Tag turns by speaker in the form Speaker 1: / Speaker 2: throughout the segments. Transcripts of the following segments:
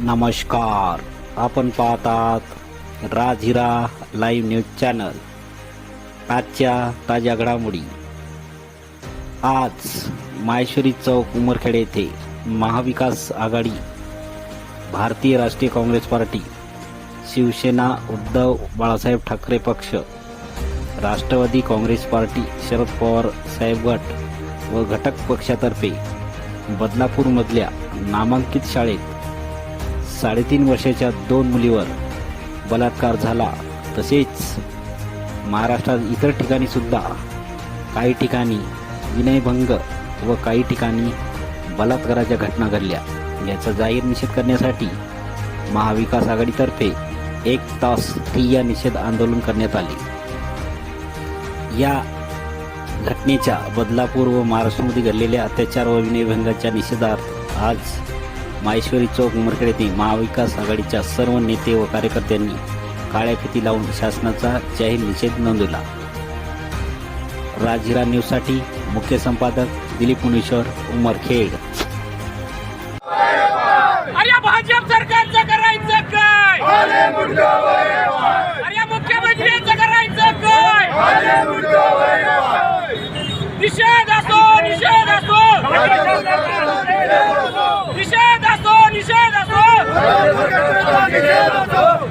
Speaker 1: नमस्कार. आपण पाहतात राजहिरा लाईव्ह न्यूज चॅनल. आजच्या ताज्या घडामोडी. आज माहेश्वरी चौक उमरखेड येथे महाविकास आघाडी भारतीय राष्ट्रीय काँग्रेस पार्टी शिवसेना उद्धव बाळासाहेब ठाकरे पक्ष राष्ट्रवादी काँग्रेस पार्टी शरद पवार साहेब गट व घटक पक्षातर्फे बदलापूरमधल्या नामांकित शाळेत साडेतीन वर्षाच्या दोन मुलीवर बलात्कार झाला. तसेच महाराष्ट्रात इतर ठिकाणी सुद्धा काही ठिकाणी विनयभंग व काही ठिकाणी बलात्काराच्या घटना घडल्या. याचा जाहीर निषेध करण्यासाठी महाविकास आघाडीतर्फे एक तास ठिय्या निषेध आंदोलन करण्यात आले. या घटनेच्या बदलापूर व महाराष्ट्रामध्ये घडलेल्या अत्याचार व विनयभंगाच्या निषेधार्थ आज माहेश्वरी चौक उमरखेड येथे महाविकास आघाडीच्या सर्व नेते व कार्यकर्त्यांनी काळ्या फिती लावून शासनाचा जाहीर निषेध नोंदवला. राजहिरा न्यूजसाठी मुख्य संपादक दिलीप मुनीश्वर उमरखेड.
Speaker 2: अरे भाजप सरकारचं करायचं काय अरे या मुख्यमंत्र्यांचं करायचं काय निषेध असो निषेध असो निषेध असो निषेध असो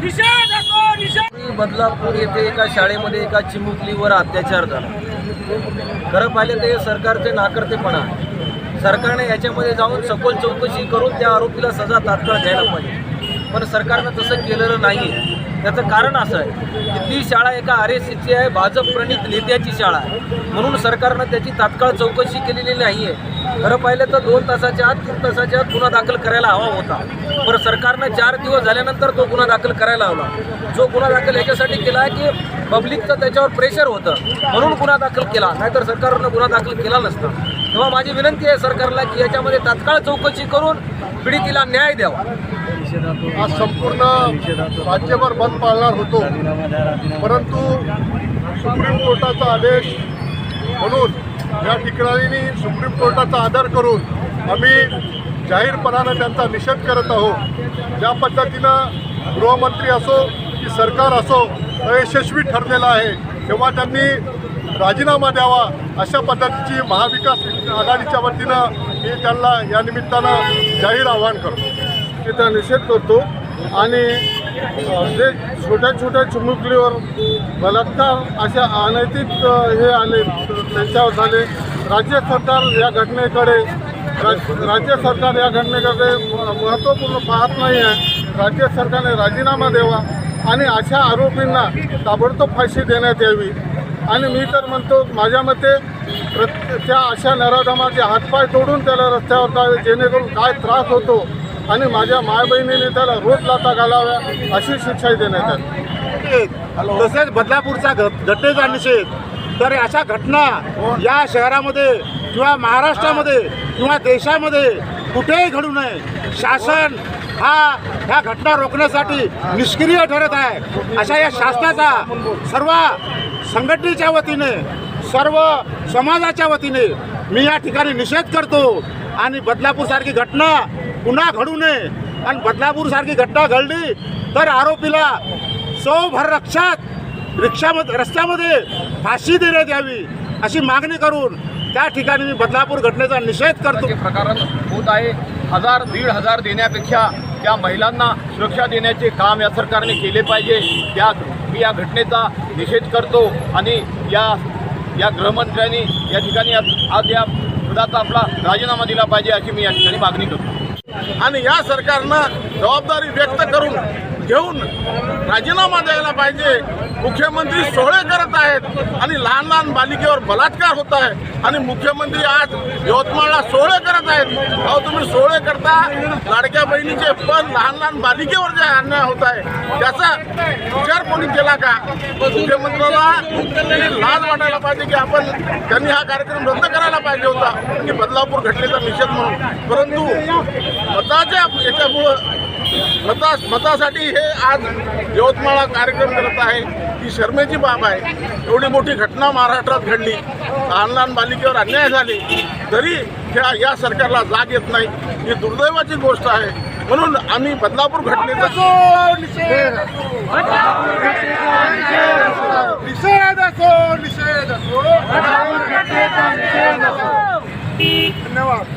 Speaker 2: निषेध असो निषेध
Speaker 3: बदलापूर येथे एका शाळेमध्ये एका चिमुकलीवर अत्याचार झाला. खरं पाहिलं ते सरकारचे नाकर्तेपणा सरकारने याच्यामध्ये जाऊन सखोल चौकशी करून त्या आरोपीला सजा तात्काळ द्यायला पाहिजे. पण सरकारनं तसं केलेलं नाही त्याचं कारण असं आहे की ती शाळा एका आर एस सीची आहे. भाजप प्रणित नेत्याची शाळा आहे. म्हणून सरकारनं त्याची तात्काळ चौकशी केलेली नाही आहे खरं पाहिलं तर दोन तासाच्या आत तीन तासाच्या आत गुन्हा दाखल करायला हवा होता. पण सरकारनं चार दिवस झाल्यानंतर तो गुन्हा दाखल करायला हवा जो गुन्हा दाखल याच्यासाठी केला आहे की पब्लिकचं त्याच्यावर प्रेशर होतं. म्हणून गुन्हा दाखल केला. नाहीतर सरकारनं गुन्हा दाखल केला नसतं. तेव्हा माझी विनंती आहे सरकारला की याच्यामध्ये तात्काळ चौकशी करून पीडितीला न्याय द्यावा.
Speaker 4: आज संपूर्ण राज्यभर बंद पाळणार होतो. परंतु सुप्रीम कोर्टाचा आदेश म्हणून या ठिकाणी सुप्रीम कोर्टाचा आदर करून आम्ही जाहीरपणानं त्यांचा निषेध करत आहोत. ज्या पद्धतीनं गृहमंत्री असो की सरकार असो अयशस्वी ठरलेलं आहे तेव्हा त्यांनी राजीनामा द्यावा अशा पद्धतीची महाविकास आघाडीच्या वतीनं मी त्यांना या निमित्तानं जाहीर आवाहन करतो. तिथं निषेध करतो आणि जे छोट्या छोट्या चिमुकलीवर बलात्कार अशा अनैतिक हे आले त्यांच्यावर झाले. राज्य सरकार या घटनेकडे राज- राज्य सरकार या घटनेकडे म- महत्त्वपूर्ण पाहत नाही आहे. राज्य सरकारने राजीनामा द्यावा आणि अशा आरोपींना ताबडतोब फाशी देण्यात यावी. आणि मी तर म्हणतो माझ्या मते प्रत त्या अशा नराधमाचे हातपाय तोडून त्याला रस्त्यावर जावे जेणेकरून काय त्रास होतो आणि माझ्या मायबहिणीने त्याला रोज लाता घालाव्या अशी शिक्षाही देण्यात आली.
Speaker 5: तसेच बदलापूरचा घटनेचा निषेध. तर अशा घटना या शहरामध्ये किंवा महाराष्ट्रामध्ये किंवा देशामध्ये कुठेही घडू नये. शासन हा ह्या घटना रोखण्यासाठी निष्क्रिय ठरत आहे. अशा या शासनाचा सर्व संघटनेच्या वतीने सर्व समाजाच्या वतीने मी या ठिकाणी निषेध करतो. आणि बदलापूरसारखी घटना पुन्हा घडू नये आणि बदलापूरसारखी घटना घडली तर आरोपीला सौभर रक्षात रिक्षामध्ये रस्त्यामध्ये फाशी देण्यात यावी अशी मागणी करून त्या ठिकाणी मी बदलापूर घटनेचा निषेध करतो.
Speaker 6: प्रकरण होत आहे. हजार दीड हजार देण्यापेक्षा त्या महिलांना सुरक्षा देण्याचे काम या सरकारने केले पाहिजे. त्या मी या घटनेचा निषेध करतो आणि या या गृहमंत्र्यांनी या ठिकाणी आज आज या पदाचा आपला राजीनामा दिला पाहिजे अशी मी या ठिकाणी मागणी करतो.
Speaker 4: आणि या सरकारनं जबाबदारी व्यक्त करून घेऊन राजीनामा द्यायला पाहिजे. मुख्यमंत्री सोहळे करत आहेत आणि लहान लहान बालिकेवर बलात्कार होत आहे. आणि मुख्यमंत्री आज यवतमाळला सोहळे करत आहेत. अहो तुम्ही सोहळे करता लाडक्या बहिणीचे पण लहान लहान बालिकेवर जे अन्याय होत आहे त्याचा विचार कोणी केला का? मुख्यमंत्र्याला लाज वाटायला पाहिजे की आपण त्यांनी हा कार्यक्रम रद्द करायला पाहिजे होता. की बदलापूर घटनेचा निषेध म्हणून. परंतु मताच्या याच्यामुळं मता मतासाठी हे आज यवतमाळा कार्यक्रम करत आहे. ही शर्मेची बाब आहे. एवढी मोठी घटना महाराष्ट्रात घडली. लहान लहान बालिकेवर अन्याय झाले. तरी त्या या सरकारला जाग येत नाही. ही दुर्दैवाची गोष्ट आहे.
Speaker 5: म्हणून आम्ही बदलापूर घटनेचा
Speaker 7: धन्यवाद.